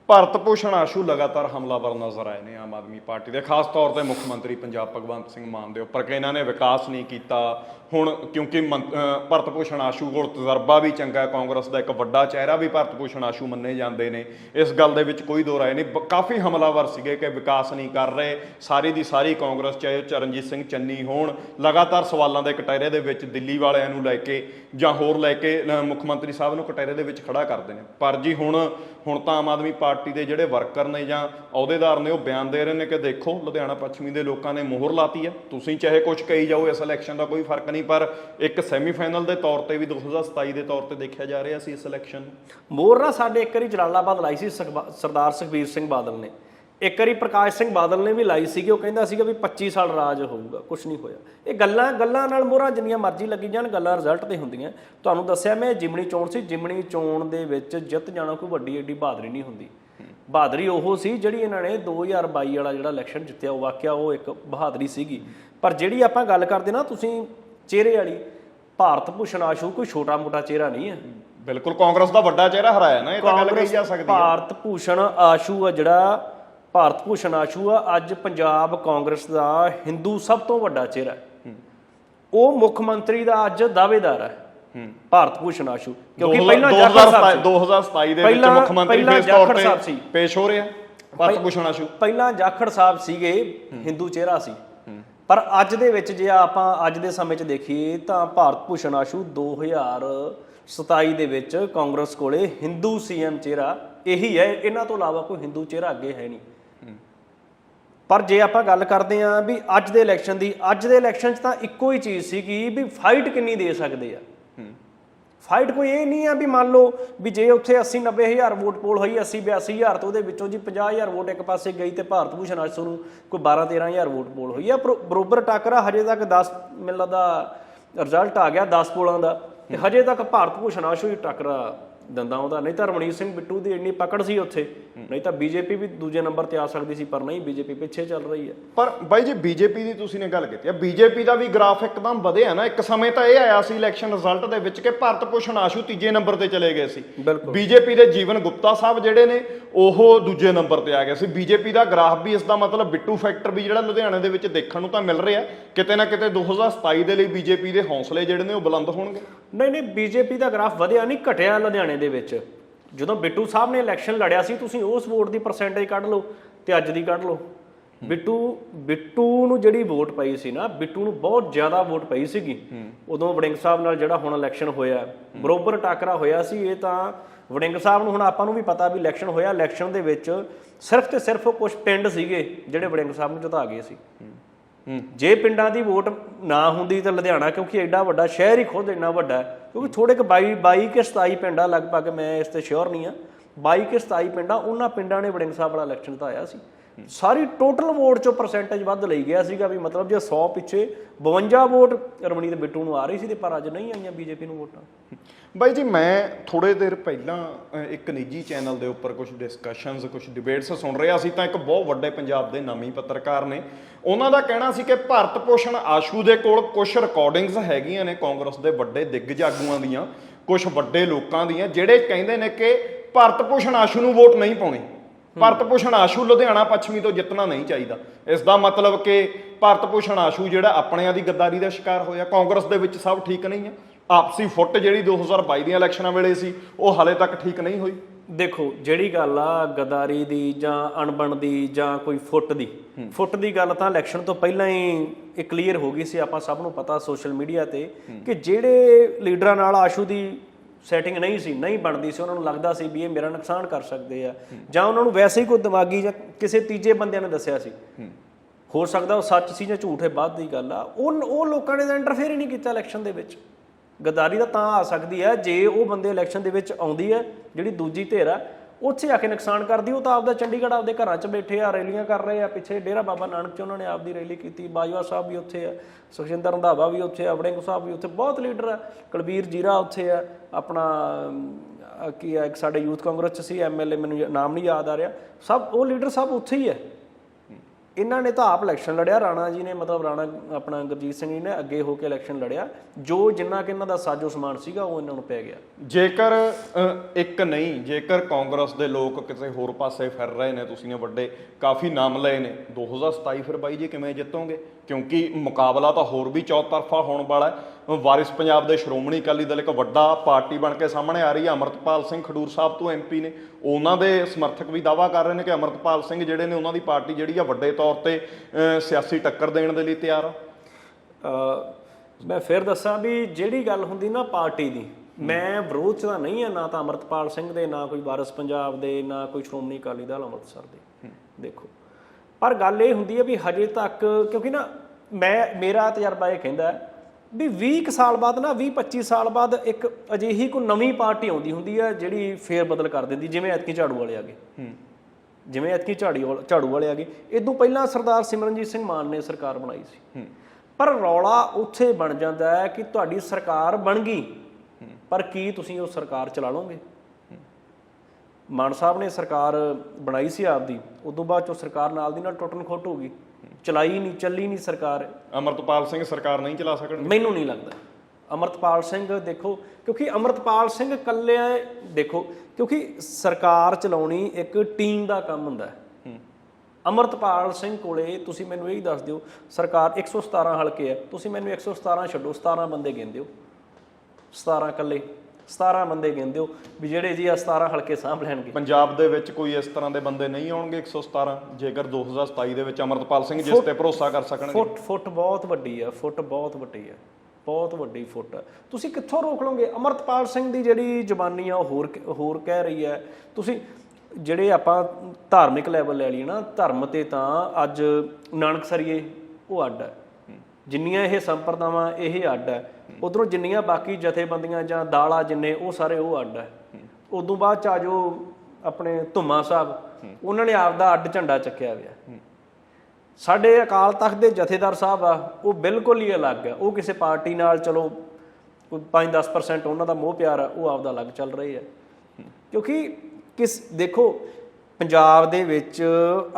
S2: ਭਾਰਤ ਭੂਸ਼ਣ ਆਸ਼ੂ ਲਗਾਤਾਰ ਹਮਲਾਵਰ ਨਜ਼ਰ ਆਏ ਨੇ ਆਮ ਆਦਮੀ ਪਾਰਟੀ ਦੇ, ਖਾਸ ਤੌਰ ਤੇ ਮੁੱਖ ਮੰਤਰੀ ਪੰਜਾਬ ਭਗਵੰਤ ਸਿੰਘ ਮਾਨ ਦੇ ਉੱਪਰ, ਕਿ ਇਹਨਾਂ ਨੇ ਵਿਕਾਸ ਨਹੀਂ ਕੀਤਾ। ਹੁਣ ਕਿਉਂਕਿ ਮੰਤ- ਭਾਰਤ ਭੂਸ਼ਣ ਆਸ਼ੂ ਕੋਲ ਤਜਰਬਾ ਵੀ ਚੰਗਾ ਕਾਂਗਰਸ ਦਾ ਇੱਕ ਵੱਡਾ ਚਿਹਰਾ ਵੀ ਭਾਰਤ ਭੂਸ਼ਣ ਆਸ਼ੂ ਮੰਨੇ ਜਾਂਦੇ ਨੇ। ਇਸ ਗੱਲ ਦੇ ਵਿੱਚ ਕੋਈ ਦੋ ਰਾਏ ਨਹੀਂ। ਬ- ਕਾਫੀ ਹਮਲਾਵਰ ਸੀਗੇ ਕਿ ਵਿਕਾਸ ਨਹੀਂ ਕਰ ਰਹੇ। ਸਾਰੀ ਦੀ ਸਾਰੀ ਕਾਂਗਰਸ, ਚਾਹੇ ਉਹ ਚਰਨਜੀਤ ਸਿੰਘ ਚੰਨੀ ਹੋਣ, ਲਗਾਤਾਰ ਸਵਾਲਾਂ ਦੇ ਕਟਹਿਰੇ ਦੇ ਵਿੱਚ ਦਿੱਲੀ ਵਾਲਿਆਂ ਨੂੰ ਲੈ ਕੇ ਜਾਂ ਹੋਰ ਲੈ ਕੇ ਮੁੱਖ ਮੰਤਰੀ ਸਾਹਿਬ ਨੂੰ ਕਟਹਿਰੇ ਦੇ ਵਿੱਚ ਖੜਾ ਕਰਦੇ ਨੇ। ਪਰ ਜੀ ਹੁਣ ਹੁਣ ਤਾਂ ਆਮ ਆਦਮੀ ਪਾਰਟੀ ਪਾਰਟੀ ਦੇ ਜਿਹੜੇ ਵਰਕਰ ਨੇ ਜਾਂ ਅਹੁਦੇਦਾਰ ਨੇ ਉਹ ਬਿਆਨ ਦੇ ਰਹੇ ਨੇ ਕਿ ਦੇਖੋ, ਲੁਧਿਆਣਾ ਪੱਛਮੀ ਦੇ ਲੋਕਾਂ ਨੇ ਮੋਹਰ ਲਾਤੀ ਹੈ। ਤੁਸੀਂ ਚਾਹੇ ਕੁਝ ਕਹੀ ਜਾਓ, ਇਸ ਇਲੈਕਸ਼ਨ ਦਾ ਕੋਈ ਫ਼ਰਕ ਨਹੀਂ, ਪਰ ਇੱਕ ਸੈਮੀਫਾਈਨਲ ਦੇ ਤੌਰ ਤੇ ਵੀ 2027 ਦੇ ਤੌਰ ਤੇ ਦੇਖਿਆ ਜਾ ਰਿਹਾ ਸੀ ਇਸ ਇਲੈਕਸ਼ਨ
S1: ਮੋਹਰ ਨਾ ਸਾਡੇ ਇੱਕ ਵਾਰੀ ਜਲਾਲਾਬਾਦ ਲਾਈ ਸੀ ਸਰਦਾਰ ਸੁਖਬੀਰ ਸਿੰਘ ਬਾਦਲ ਨੇ। ਇੱਕ ਵਾਰੀ ਪ੍ਰਕਾਸ਼ ਸਿੰਘ ਬਾਦਲ ਨੇ ਵੀ ਲਾਈ ਸੀਗੀ, ਉਹ ਕਹਿੰਦਾ ਸੀਗਾ ਵੀ 25 ਸਾਲ ਰਾਜ ਹੋਊਗਾ ਕੁਝ ਨਹੀਂ ਹੋਇਆ। ਇਹ ਗੱਲਾਂ ਗੱਲਾਂ ਨਾਲ ਮੋਹਰਾਂ ਜਿੰਨੀਆਂ ਮਰਜ਼ੀ ਲੱਗੀ ਜਾਣ, ਗੱਲਾਂ ਰਿਜ਼ਲਟ ਤੇ ਹੁੰਦੀਆਂ। ਤੁਹਾਨੂੰ ਦੱਸਿਆ ਮੈਂ ਜਿਮਣੀ ਚੋਣ ਸੀ, ਜਿਮਣੀ ਚੋਣ ਦੇ ਵਿੱਚ ਜਿੱਤ ਜਾਣਾ ਕੋਈ ਵੱਡੀ ਏਡੀ ਬਹਾਦਰੀ ਨਹੀਂ ਹੁੰਦੀ। ਬਹਾਦਰੀ ਉਹ ਸੀ ਜਿਹੜੀ ਇਹਨਾਂ ਨੇ 2022 ਵਾਲਾ ਜਿਹੜਾ ਇਲੈਕਸ਼ਨ ਜਿੱਤਿਆ ਉਹ ਵਾਕਿਆ ਉਹ ਇੱਕ ਬਹਾਦਰੀ ਸੀਗੀ। ਪਰ ਜਿਹੜੀ ਆਪਾਂ ਗੱਲ ਕਰਦੇ ਨਾ ਤੁਸੀਂ ਚਿਹਰੇ ਵਾਲੀ ਭਾਰਤ ਭੂਸ਼ਣ ਆਸ਼ੂ ਕੋਈ ਛੋਟਾ ਮੋਟਾ ਚਿਹਰਾ ਨਹੀਂ ਹੈ।
S2: ਬਿਲਕੁਲ ਕਾਂਗਰਸ ਦਾ ਵੱਡਾ ਚਿਹਰਾ ਹਰਾਇਆ ਨਾ ਇਹ ਤਾਂ ਗੱਲ ਕਹੀ ਜਾ ਸਕਦੀ ਹੈ
S1: ਭਾਰਤ ਭੂਸ਼ਣ ਆਸ਼ੂ ਆ ਜਿਹੜਾ ਭਾਰਤ ਭੂਸ਼ਣ ਆਸ਼ੂ ਆ ਅੱਜ ਪੰਜਾਬ ਕਾਂਗਰਸ ਦਾ ਹਿੰਦੂ ਸਭ ਤੋਂ ਵੱਡਾ ਚਿਹਰਾ ਉਹ ਮੁੱਖ ਮੰਤਰੀ ਦਾ ਅੱਜ ਦਾਅਵੇਦਾਰ ਹੈ। ਭਾਰਤ ਭੂਸ਼ਣ ਆਸ਼ੂ ਕਿਉਂਕਿ ਪਹਿਲਾਂ ਜਾਖੜ ਸਾਹਿਬ
S2: 2027 ਦੇ ਵਿੱਚ ਮੁੱਖ ਮੰਤਰੀ ਫੇਸ ਤੌਰ। ਤੇ ਪੇਸ਼ ਹੋ ਰਿਹਾ ਭਾਰਤ ਭੂਸ਼ਣ ਆਸ਼ੂ।
S1: ਪਹਿਲਾਂ ਜਾਖੜ ਸਾਹਿਬ ਸੀਗੇ ਹਿੰਦੂ ਚਿਹਰਾ ਸੀ। ਪਰ ਅੱਜ ਦੇ ਵਿੱਚ ਜੇ ਆਪਾਂ ਅੱਜ ਦੇ ਸਮੇਂ 'ਚ ਦੇਖੀਏ ਤਾਂ ਭਾਰਤ ਭੂਸ਼ਣ ਆਸ਼ੂ 2027 ਦੇ ਵਿੱਚ ਕਾਂਗਰਸ ਕੋਲੇ ਹਿੰਦੂ ਸੀਐਮ ਚਿਹਰਾ ਇਹੀ ਹੈ। ਇਹਨਾਂ ਤੋਂ ਇਲਾਵਾ ਕੋਈ ਹਿੰਦੂ ਚਿਹਰਾ ਅੱਗੇ ਹੈ ਨਹੀਂ। ਪਰ ਜੇ ਆਪਾਂ ਗੱਲ ਕਰਦੇ ਆਂ ਵੀ ਅੱਜ ਦੇ ਇਲੈਕਸ਼ਨ ਦੀ ਅੱਜ ਦੇ ਇਲੈਕਸ਼ਨ 'ਚ ਤਾਂ ਇੱਕੋ ਹੀ ਚੀਜ਼ ਸੀਗੀ ਵੀ ਫਾਈਟ ਕਿੰਨੀ ਦੇ ਸਕਦੇ ਆ। ਫਾਈਟ ਕੋਈ ਇਹ ਨਹੀਂ ਆ ਵੀ ਮੰਨ ਲਓ ਵੀ ਜੇ ਉੱਥੇ 80 90 ਹਜ਼ਾਰ ਵੋਟ ਪੋਲ ਹੋਈ 80 82 ਹਜ਼ਾਰ ਤੋਂ ਉਹਦੇ ਵਿੱਚੋਂ ਜੀ 50 ਹਜ਼ਾਰ ਵੋਟ ਇੱਕ ਪਾਸੇ ਗਈ ਤੇ ਭਾਰਤ ਭੂਸ਼ਣ ਆਸ਼ੂ ਨੂੰ ਕੋਈ 12 13 ਹਜ਼ਾਰ ਵੋਟ ਪੋਲ ਹੋਈ ਆ। ਬਰੋ- ਬਰੋਬਰ ਟੱਕਰਾ ਹਜੇ ਤੱਕ 10 ਮੈਨੂੰ ਲੱਗਦਾ ਰਿਜ਼ਲਟ ਆ ਗਿਆ 10 ਪੋਲਾਂ ਦਾ। ਤੇ ਹਜੇ ਤੱਕ ਭਾਰਤ ਭੂਸ਼ਣ ਆਸ਼ੂ ਹੀ ਟੱਕਰਾ ਦੰਦਾ ਉਹਦਾ। ਨਹੀਂ ਤਾਂ ਰਮਣੀਤ ਸਿੰਘ ਬਿੱਟੂ ਦੀ ਇੰਨੀ ਪਕੜ ਸੀ ਉੱਥੇ। ਨਹੀਂ ਤਾਂ ਬੀਜੇਪੀ ਵੀ ਦੂਜੇ ਨੰਬਰ ਤੇ ਆ ਸਕਦੀ ਸੀ ਪਰ ਨਹੀਂ ਬੀਜੇਪੀ ਪਿੱਛੇ ਚੱਲ ਰਹੀ ਹੈ।
S2: ਪਰ ਬਾਈ ਜੀ ਬੀਜੇਪੀ ਦੀ ਤੁਸੀਂ ਨੇ ਗੱਲ ਕੀਤੀ ਆ। ਬੀਜੇਪੀ ਦਾ ਵੀ ਗ੍ਰਾਫ ਇੱਕਦਮ ਵਧਿਆ ਨਾ। ਇੱਕ ਸਮੇਂ ਤਾਂ ਇਹ ਆਇਆ ਸੀ ਇਲੈਕਸ਼ਨ ਰਿਜ਼ਲਟ ਦੇ ਵਿੱਚ ਕਿ ਭਾਰਤ ਭੂਸ਼ਣ ਆਸ਼ੂ ਤੀਜੇ ਨੰਬਰ ਤੇ ਚਲੇ ਗਏ ਸੀ। ਬੀਜੇਪੀ ਦੇ ਜੀਵਨ ਗੁਪਤਾ ਸਾਹਿਬ ਜਿਹੜੇ ਨੇ ਉਹ ਦੂਜੇ ਨੰਬਰ ਤੇ ਆ ਗਏ ਸੀ। ਬੀਜੇਪੀ ਦਾ ਗ੍ਰਾਫ ਵੀ ਇਸ ਦਾ ਮਤਲਬ ਬਿੱਟੂ ਫੈਕਟਰ ਵੀ ਜਿਹੜਾ ਲੁਧਿਆਣੇ ਦੇ ਵਿੱਚ ਦੇਖਣ ਨੂੰ ਤਾਂ ਮਿਲ ਰਿਹਾ। ਕਿਤੇ ਨਾ ਕਿਤੇ 2027 ਦੇ ਲਈ ਬੀਜੇਪੀ ਦੇ ਹੌਸਲੇ ਜਿਹੜੇ ਨੇ ਉਹ ਬੁਲੰਦ ਹੋਣਗੇ।
S1: ਨਹੀਂ ਨਹੀਂ ਬੀਜੇਪੀ ਦਾ ਗ੍ਰਾਫ ਵਧਿਆ ਨਹੀਂ ਘਟਿਆ ਲੁਧਿਆਣੇ ਦੇ ਵਿੱਚ। ਜਦੋਂ ਬਿੱਟੂ ਸਾਹਿਬ ਨੇ ਇਲੈਕਸ਼ਨ ਲੜਿਆ ਸੀ ਤੁਸੀਂ ਉਸ ਵੋਟ ਦੀ ਪਰਸੈਂਟੇਜ ਕੱਢ ਲਓ ਤੇ ਅੱਜ ਦੀ ਕੱਢ ਲਓ। ਬਿੱਟੂ ਬਿੱਟੂ ਨੂੰ ਜਿਹੜੀ ਵੋਟ ਪਈ ਸੀ ਨਾ ਬਿੱਟੂ ਨੂੰ ਬਹੁਤ ਜ਼ਿਆਦਾ ਵੋਟ ਪਈ ਸੀਗੀ। ਉਦੋਂ ਵੜਿੰਗ ਸਾਹਿਬ ਨਾਲ ਜਿਹੜਾ ਹੁਣ ਇਲੈਕਸ਼ਨ ਹੋਇਆ ਬਰੋਬਰ ਟਾਕਰਾ ਹੋਇਆ ਸੀ ਇਹ ਤਾਂ ਵੜਿੰਗ ਸਾਹਿਬ ਨੂੰ ਹੁਣ ਆਪਾਂ ਨੂੰ ਵੀ ਪਤਾ ਵੀ ਇਲੈਕਸ਼ਨ ਹੋਇਆ। ਇਲੈਕਸ਼ਨ ਦੇ ਵਿੱਚ ਸਿਰਫ ਤੇ ਸਿਰਫ ਕੁਝ ਪਿੰਡ ਸੀਗੇ ਜਿਹੜੇ ਵੜਿੰਗ ਸਾਹਿਬ ਨੂੰ ਜਿਤਾ ਗਏ ਸੀ। ਜੇ ਪਿੰਡਾਂ ਦੀ ਵੋਟ ਨਾ ਹੁੰਦੀ ਤਾਂ ਲੁਧਿਆਣਾ ਕਿਉਂਕਿ ਐਡਾ ਵੱਡਾ ਸ਼ਹਿਰ ਹੀ ਖੁਦ ਇੰਨਾ ਵੱਡਾ ਹੈ। ਕਿਉਂਕਿ ਥੋੜੇ ਕੁ 22 22 ਕੇ 27 ਪਿੰਡਾਂ ਲਗਭਗ ਮੈਂ ਇਸ ਤੇ ਸ਼ੋਰ ਨਹੀਂ ਆ 22 ਕੇ 27 ਪਿੰਡਾਂ, ਉਹਨਾਂ ਪਿੰਡਾਂ ਨੇ ਵੜਿੰਗ ਸਾਹਿਬ ਵਾਲਾ ਇਲੈਕਸ਼ਨ ਤਾਂ ਆਇਆ ਸੀ। ਸਾਰੀ ਟੋਟਲ ਵੋਟ ਚੋਂ ਪਰਸੈਂਟੇਜ ਵੱਧ ਲਈ ਗਿਆ ਸੀਗਾ ਵੀ ਮਤਲਬ ਜੇ 100 ਪਿੱਛੇ 52 ਵੋਟ ਰਮਣੀਤ ਬਿੱਟੂ ਨੂੰ ਆ ਰਹੀ ਸੀ ਤੇ ਪਰ ਅੱਜ ਨਹੀਂ ਆਈਆਂ ਬੀਜੇਪੀ ਨੂੰ ਵੋਟਾਂ।
S2: ਬਾਈ ਜੀ, ਮੈਂ ਥੋੜੇ ਦੇਰ ਪਹਿਲਾਂ ਇੱਕ ਨਿੱਜੀ ਚੈਨਲ ਦੇ ਉੱਪਰ ਕੁਝ ਡਿਸਕਸ਼ਨਸ ਕੁਝ ਡਿਬੇਟਸ ਸੁਣ ਰਿਹਾ ਸੀ ਤਾਂ ਇੱਕ ਬਹੁਤ ਵੱਡੇ ਪੰਜਾਬ ਦੇ ਨਾਮੀ ਪੱਤਰਕਾਰ ਨੇ। ਉਹਨਾਂ ਦਾ ਕਹਿਣਾ ਸੀ ਕਿ ਭਾਰਤ ਭੂਸ਼ਣ ਆਸ਼ੂ ਦੇ ਕੋਲ ਕੁਝ ਰਿਕਾਰਡਿੰਗਸ ਹੈਗੀਆਂ ਨੇ ਕਾਂਗਰਸ ਦੇ ਵੱਡੇ ਦਿੱਗਜ ਆਗੂਆਂ ਦੀਆਂ ਕੁਝ ਵੱਡੇ ਲੋਕਾਂ ਦੀਆਂ, ਜਿਹੜੇ ਕਹਿੰਦੇ ਨੇ ਕਿ ਭਾਰਤ ਭੂਸ਼ਣ ਆਸ਼ੂ ਨੂੰ ਵੋਟ ਨਹੀਂ ਪਾਉਣੀ। ਭਾਰਤ ਭੂਸ਼ਣ ਆਸ਼ੂ ਲੁਧਿਆਣਾ ਪੱਛਮੀ ਤੋਂ ਜਿੱਤਣਾ ਨਹੀਂ ਚਾਹੀਦਾ। ਇਸ ਦਾ ਮਤਲਬ ਕਿ ਭਾਰਤ ਭੂਸ਼ਣ ਆਸ਼ੂ ਜਿਹੜਾ ਆਪਣਿਆਂ ਦੀ ਗੱਦਾਰੀ ਦਾ ਸ਼ਿਕਾਰ ਹੋਇਆ ਕਾਂਗਰਸ ਦੇ ਵਿੱਚ ਸਭ ਠੀਕ ਨਹੀਂ ਹੈ। ਆਪਸੀ ਫੁੱਟ ਜਿਹੜੀ 2022 ਦੀਆਂ ਇਲੈਕਸ਼ਨਾਂ ਵੇਲੇ ਸੀ ਉਹ ਹਾਲੇ ਤੱਕ ਠੀਕ ਨਹੀਂ ਹੋਈ।
S1: ਦੇਖੋ ਜਿਹੜੀ ਗੱਲ ਆ ਗਦਾਰੀ ਦੀ ਜਾਂ ਅਣਬਣ ਦੀ ਜਾਂ ਕੋਈ ਫੁੱਟ ਦੀ ਫੁੱਟ ਦੀ ਗੱਲ ਤਾਂ ਇਲੈਕਸ਼ਨ ਤੋਂ ਪਹਿਲਾਂ ਹੀ ਇਹ ਕਲੀਅਰ ਹੋ ਗਈ ਸੀ। ਆਪਾਂ ਸਭ ਨੂੰ ਪਤਾ ਸੋਸ਼ਲ ਮੀਡੀਆ ਤੇ ਕਿ ਜਿਹੜੇ ਲੀਡਰਾਂ ਨਾਲ ਆਸ਼ੂ ਦੀ ਸੈਟਿੰਗ ਨਹੀਂ ਸੀ ਨਹੀਂ ਬਣਦੀ ਸੀ ਉਹਨਾਂ ਨੂੰ ਲੱਗਦਾ ਸੀ ਵੀ ਇਹ ਮੇਰਾ ਨੁਕਸਾਨ ਕਰ ਸਕਦੇ ਆ। ਜਾਂ ਉਹਨਾਂ ਨੂੰ ਵੈਸੇ ਹੀ ਕੋਈ ਦਿਮਾਗੀ ਜਾਂ ਕਿਸੇ ਤੀਜੇ ਬੰਦਿਆਂ ਨੇ ਦੱਸਿਆ ਸੀ। ਹੋ। ਸਕਦਾ ਉਹ ਸੱਚ ਸੀ ਜਾਂ ਝੂਠ ਹੈ ਬਾਅਦ ਦੀ ਗੱਲ ਆ। ਉਹ ਉਹ ਲੋਕਾਂ ਨੇ ਤਾਂ ਇੰਟਰਫੇਅਰ ਹੀ ਨਹੀਂ ਕੀਤਾ ਇਲੈਕਸ਼ਨ ਦੇ ਵਿੱਚ। ਗਦਾਰੀ ਤਾਂ ਤਾਂ ਆ ਸਕਦੀ ਹੈ ਜੇ ਉਹ ਬੰਦੇ ਇਲੈਕਸ਼ਨ ਦੇ ਵਿੱਚ ਆਉਂਦੀ ਹੈ ਜਿਹੜੀ ਦੂਜੀ ਧਿਰ ਆ ਉੱਥੇ ਆ ਕੇ ਨੁਕਸਾਨ ਕਰਦੀ, ਉਹ ਤਾਂ ਆਪਦਾ ਚੰਡੀਗੜ੍ਹ ਆਪਦੇ ਘਰਾਂ 'ਚ ਬੈਠੇ ਆ, ਰੈਲੀਆਂ ਕਰ ਰਹੇ ਆ, ਪਿੱਛੇ ਡੇਰਾ ਬਾਬਾ ਨਾਨਕ 'ਚ ਉਹਨਾਂ ਨੇ ਆਪਦੀ ਰੈਲੀ ਕੀਤੀ, ਬਾਜਵਾ ਸਾਹਿਬ ਵੀ ਉੱਥੇ ਆ, ਸੁਖਜਿੰਦਰ ਰੰਧਾਵਾ ਵੀ ਉੱਥੇ ਆ, ਵੜਿੰਗ ਸਾਹਿਬ ਵੀ ਉੱਥੇ, ਬਹੁਤ ਲੀਡਰ ਆ, ਕੁਲਬੀਰ ਜੀਰਾ ਉੱਥੇ ਆ, ਆਪਣਾ ਕੀ ਆ, ਇੱਕ ਸਾਡੇ ਯੂਥ ਕਾਂਗਰਸ 'ਚ ਸੀ ਐਮਐਲਏ ਮੈਨੂੰ ਨਾਮ ਨਹੀਂ ਯਾਦ ਆ ਰਿਹਾ, ਸਭ, ਉਹ ਲੀਡਰ ਸਭ ਉੱਥੇ ਹੀ ਹੈ ਇਹਨਾਂ ਨੇ ਤਾਂ ਆਪ ਇਲੈਕਸ਼ਨ ਲੜਿਆ। ਰਾਣਾ ਜੀ ਨੇ ਮਤਲਬ ਰਾਣਾ, ਆਪਣਾ ਗੁਰਜੀਤ ਸਿੰਘ ਜੀ ਨੇ ਅੱਗੇ ਹੋ ਕੇ ਇਲੈਕਸ਼ਨ ਲੜਿਆ। ਜੋ ਜਿੰਨਾ ਕਿ ਇਹਨਾਂ ਦਾ ਸਾਜੋ ਸਮਾਨ ਸੀਗਾ, ਉਹ ਇਹਨਾਂ ਨੂੰ ਪੈ ਗਿਆ।
S2: ਜੇਕਰ ਇੱਕ ਨਹੀਂ, ਜੇਕਰ ਕਾਂਗਰਸ ਦੇ ਲੋਕ ਕਿਸੇ ਹੋਰ ਪਾਸੇ ਫਿਰ ਰਹੇ ਨੇ, ਤੁਸੀਂ ਨੇ ਵੱਡੇ ਕਾਫੀ ਨਾਮ ਲਏ ਨੇ। 2027 ਫਿਰ ਬਾਈ ਜੀ ਕਿਵੇਂ ਜਿੱਤੋਗੇ? ਕਿਉਂਕਿ ਮੁਕਾਬਲਾ ਤਾਂ ਹੋਰ ਵੀ ਚੌਤਰਫਾ ਹੋਣ ਵਾਲਾ ਹੈ। ਵਾਰਿਸ ਪੰਜਾਬ ਦੇ ਸ਼੍ਰੋਮਣੀ ਅਕਾਲੀ ਦਲ ਇੱਕ ਵੱਡਾ ਪਾਰਟੀ ਬਣ ਕੇ ਸਾਹਮਣੇ ਆ ਰਹੀ ਹੈ। ਅਮਰਤਪਾਲ ਸਿੰਘ ਖਡੂਰ ਸਾਹਿਬ ਤੋਂ ਐਮਪੀ ਨੇ। ਉਹਨਾਂ ਦੇ ਸਮਰਥਕ ਵੀ ਦਾਵਾ ਕਰ ਰਹੇ ਨੇ ਕਿ ਅਮਰਤਪਾਲ ਸਿੰਘ ਜਿਹੜੇ ਨੇ ਉਹਨਾਂ ਦੀ ਪਾਰਟੀ ਜਿਹੜੀ ਆ ਵੱਡੇ ਤੌਰ ਤੇ ਸਿਆਸੀ ਟੱਕਰ ਦੇਣ ਦੇ ਲਈ ਤਿਆਰ ਆ।
S1: ਮੈਂ ਫਿਰ ਦੱਸਾਂ ਵੀ ਜਿਹੜੀ ਗੱਲ ਹੁੰਦੀ ਨਾ ਪਾਰਟੀ ਦੀ ਮੈਂ ਵਿਰੋਧ ਚ ਤਾਂ ਨਹੀਂ ਆ ਨਾ ਤਾਂ ਅਮਰਤਪਾਲ ਸਿੰਘ ਦੇ ਨਾ ਕੋਈ ਵਾਰਿਸ ਪੰਜਾਬ ਦੇ ਨਾ ਕੋਈ ਸ਼੍ਰੋਮਣੀ ਅਕਾਲੀ ਦਲ ਅੰਮ੍ਰਿਤਸਰ ਦੇ। ਦੇਖੋ ਪਰ ਗੱਲ ਇਹ ਹੁੰਦੀ ਹੈ ਵੀ ਹਜੇ ਤੱਕ ਕਿਉਂਕਿ ਨਾ ਮੈਂ ਮੇਰਾ ਤਜਰਬਾ ਇਹ ਕਹਿੰਦਾ ਵੀ 20 ਕੁ ਸਾਲ ਬਾਅਦ ਨਾ 20 25 ਸਾਲ ਬਾਅਦ ਇੱਕ ਅਜਿਹੀ ਕੋਈ ਨਵੀਂ ਪਾਰਟੀ ਆਉਂਦੀ ਹੁੰਦੀ ਹੈ ਜਿਹੜੀ ਫੇਰ ਬਦਲ ਕਰ ਦਿੰਦੀ ਜਿਵੇਂ ਐਤਕੀ ਝਾੜੂ ਵਾਲੇ ਆ ਗਏ। ਜਿਵੇਂ ਐਤਕੀ ਝਾੜੀ ਵਾਲ- ਝਾੜੂ ਵਾਲੇ ਆ ਗਏ। ਇਦੋਂ ਪਹਿਲਾਂ ਸਰਦਾਰ ਸਿਮਰਨਜੀਤ ਸਿੰਘ ਮਾਨ ਨੇ ਸਰਕਾਰ ਬਣਾਈ ਸੀ। ਪਰ ਰੌਲਾ ਉੱਥੇ ਬਣ ਜਾਂਦਾ ਹੈ ਕਿ ਤੁਹਾਡੀ ਸਰਕਾਰ ਬਣ ਗਈ। ਪਰ ਕੀ ਤੁਸੀਂ ਉਹ ਸਰਕਾਰ ਚਲਾ ਲਓਗੇ? ਮਾਨ ਸਾਹਿਬ ਨੇ ਸਰਕਾਰ ਬਣਾਈ ਸੀ ਆਪਦੀ ਉਦੋਂ ਬਾਅਦ ਚੋਂ ਸਰਕਾਰ ਨਾਲ ਦੀ ਨਾਲ ਟੁੱਟਣ ਖੁੱਟ ਹੋ ਗਈ। ਚਲਾਈ ਨਹੀਂ ਚੱਲੀ ਨਹੀਂ ਸਰਕਾਰ।
S2: ਅਮਰਤਪਾਲ ਸਿੰਘ ਸਰਕਾਰ ਨਹੀਂ ਚਲਾ ਸਕਣਗੇ
S1: ਮੈਨੂੰ ਨਹੀਂ ਲੱਗਦਾ। ਅਮਰਤਪਾਲ ਸਿੰਘ ਦੇਖੋ ਕਿਉਂਕਿ ਅਮਰਤਪਾਲ ਸਿੰਘ ਇਕੱਲੇ ਦੇਖੋ ਕਿਉਂਕਿ ਸਰਕਾਰ ਚਲਾਉਣੀ ਇੱਕ ਟੀਮ ਦਾ ਕੰਮ ਹੁੰਦਾ ਹੈ। ਅਮਰਤਪਾਲ ਸਿੰਘ ਕੋਲੇ ਤੁਸੀਂ ਮੈਨੂੰ ਇਹ ਹੀ ਦੱਸ ਦਿਓ ਸਰਕਾਰ 117 ਹਲਕੇ ਹੈ ਤੁਸੀਂ ਮੈਨੂੰ 117 ਛੱਡੋ 17 ਬੰਦੇ ਗਿਣ ਦਿਓ 17 ਇਕੱਲੇ। 17 ਬੰਦੇ ਗਿਣ ਦਿਓ ਵੀ ਜਿਹੜੇ ਜੀ ਆ 17 ਹਲਕੇ ਸਾਂਭ ਲੈਣਗੇ।
S2: ਪੰਜਾਬ ਦੇ ਵਿੱਚ ਕੋਈ ਇਸ ਤਰ੍ਹਾਂ ਦੇ ਬੰਦੇ ਨਹੀਂ ਆਉਣਗੇ 117 ਜੇਕਰ 2027 ਦੇ ਵਿੱਚ ਅਮਰਤਪਾਲ ਸਿੰਘ ਜਿਸ ਤੇ ਭਰੋਸਾ ਕਰ ਸਕਣਗੇ।
S1: ਫੁੱਟ ਫੁੱਟ ਬਹੁਤ ਵੱਡੀ ਆ ਫੁੱਟ ਬਹੁਤ ਵੱਡੀ ਆ ਬਹੁਤ ਵੱਡੀ ਫੁੱਟ। ਤੁਸੀਂ ਕਿੱਥੋਂ ਰੋਕ ਲਓਗੇ? ਅਮਰਤਪਾਲ ਸਿੰਘ ਦੀ ਜਿਹੜੀ ਜ਼ਬਾਨੀ ਆ ਉਹ ਹੋਰ ਹੋਰ ਕਹਿ ਰਹੀ ਹੈ ਤੁਸੀਂ ਜਿਹੜੇ ਆਪਾਂ ਧਾਰਮਿਕ ਲੈਵਲ ਲੈ ਲਈਏ ਨਾ ਧਰਮ ਤੇ ਤਾਂ ਅੱਜ ਨਾਨਕਸਰੀਏ ਉਹ ਅੱਡ ਹੈ ਜਿੰਨੀਆਂ ਇਹ ਸੰਪਰਦਾਵਾਂ ਇਹ ਅੱਡ ਹੈ, ਉਧਰੋਂ ਜਿੰਨੀਆਂ ਬਾਕੀ ਜਥੇਬੰਦੀਆਂ ਜਾਂ ਦਾਲਾ ਜਿੰਨੇ, ਉਹ ਸਾਰੇ ਉਹ ਅੱਡ ਹੈ। ਉਦੋਂ ਬਾਅਦ ਚ ਆ ਜੋ ਆਪਣੇ ਧੁੰਮਾ ਸਾਹਿਬ, ਉਹਨਾਂ ਨੇ ਆਪਦਾ ਅੱਡ ਝੰਡਾ ਚੱਕਿਆ ਹੋਇਆ। ਸਾਡੇ ਅਕਾਲ ਤਖਤ ਦੇ ਜਥੇਦਾਰ ਸਾਹਿਬ ਆ, ਉਹ ਬਿਲਕੁਲ ਹੀ ਅਲੱਗ ਆ ਉਹ ਕਿਸੇ ਪਾਰਟੀ ਨਾਲ, ਚਲੋ 5-10% ਉਹਨਾਂ ਦਾ ਮੋਹ ਪਿਆਰ ਆ, ਉਹ ਆਪਦਾ ਅਲੱਗ ਚੱਲ ਰਹੇ ਹੈ ਕਿਉਂਕਿ ਕਿਸ, ਦੇਖੋ, ਪੰਜਾਬ ਦੇ ਵਿੱਚ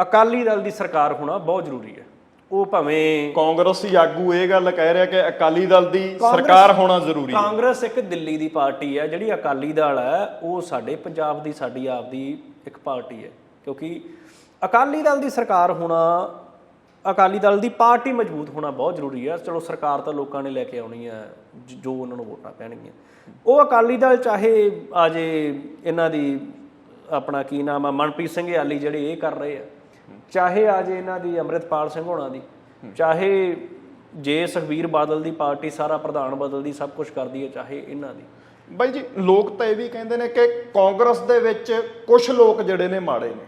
S1: ਅਕਾਲੀ ਦਲ ਦੀ ਸਰਕਾਰ ਹੋਣਾ ਬਹੁਤ ਜ਼ਰੂਰੀ ਹੈ। ਉਹ ਭਾਵੇਂ
S2: ਕਾਂਗਰਸੀ ਆਗੂ ਇਹ ਗੱਲ ਕਹਿ ਰਿਹਾ ਕਿ ਅਕਾਲੀ ਦਲ ਦੀ ਸਰਕਾਰ ਹੋਣਾ ਜ਼ਰੂਰੀ ਹੈ।
S1: ਕਾਂਗਰਸ ਇੱਕ ਦਿੱਲੀ ਦੀ ਪਾਰਟੀ ਹੈ ਜਿਹੜੀ ਅਕਾਲੀ ਦਲ ਹੈ ਉਹ ਸਾਡੇ ਪੰਜਾਬ ਦੀ ਸਾਡੀ ਆਪ ਦੀ ਇੱਕ ਪਾਰਟੀ ਹੈ। ਕਿਉਂਕਿ ਅਕਾਲੀ ਦਲ ਦੀ ਸਰਕਾਰ ਹੋਣਾ ਅਕਾਲੀ ਦਲ ਦੀ ਪਾਰਟੀ ਮਜ਼ਬੂਤ ਹੋਣਾ ਬਹੁਤ ਜ਼ਰੂਰੀ ਹੈ। ਚਲੋ ਸਰਕਾਰ ਤਾਂ ਲੋਕਾਂ ਨੇ ਲੈ ਕੇ ਆਉਣੀ ਹੈ ਜ- ਉਹਨਾਂ ਨੂੰ ਵੋਟਾਂ ਪੈਣਗੀਆਂ। ਉਹ ਅਕਾਲੀ ਦਲ ਚਾਹੇ ਆ ਜੇ ਇਹਨਾਂ ਦੀ ਆਪਣਾ ਕੀ ਨਾਮ ਆ ਮਨਪ੍ਰੀਤ ਸਿੰਘ ਯਾਲੀ ਜਿਹੜੇ ਇਹ ਕਰ ਰਹੇ ਆ। ਚਾਹੇ ਆ ਜੇ ਇਹਨਾਂ ਦੀ ਅੰਮ੍ਰਿਤਪਾਲ ਸਿੰਘ ਹੋਣਾ ਦੀ ਚਾਹੇ ਜੇ ਸੁਖਬੀਰ ਬਾਦਲ ਦੀ ਪਾਰਟੀ ਸਾਰਾ ਪ੍ਰਧਾਨ ਬਦਲਦੀ ਸਭ ਕੁਝ ਕਰਦੀ ਹੈ ਚਾਹੇ ਇਹਨਾਂ ਦੀ।
S2: ਬਾਈ ਜੀ ਲੋਕ ਤਾਂ ਇਹ ਵੀ ਕਹਿੰਦੇ ਨੇ ਕਿ ਕਾਂਗਰਸ ਦੇ ਵਿੱਚ ਕੁਝ ਲੋਕ ਜਿਹੜੇ ਨੇ ਮਾੜੇ ਨੇ।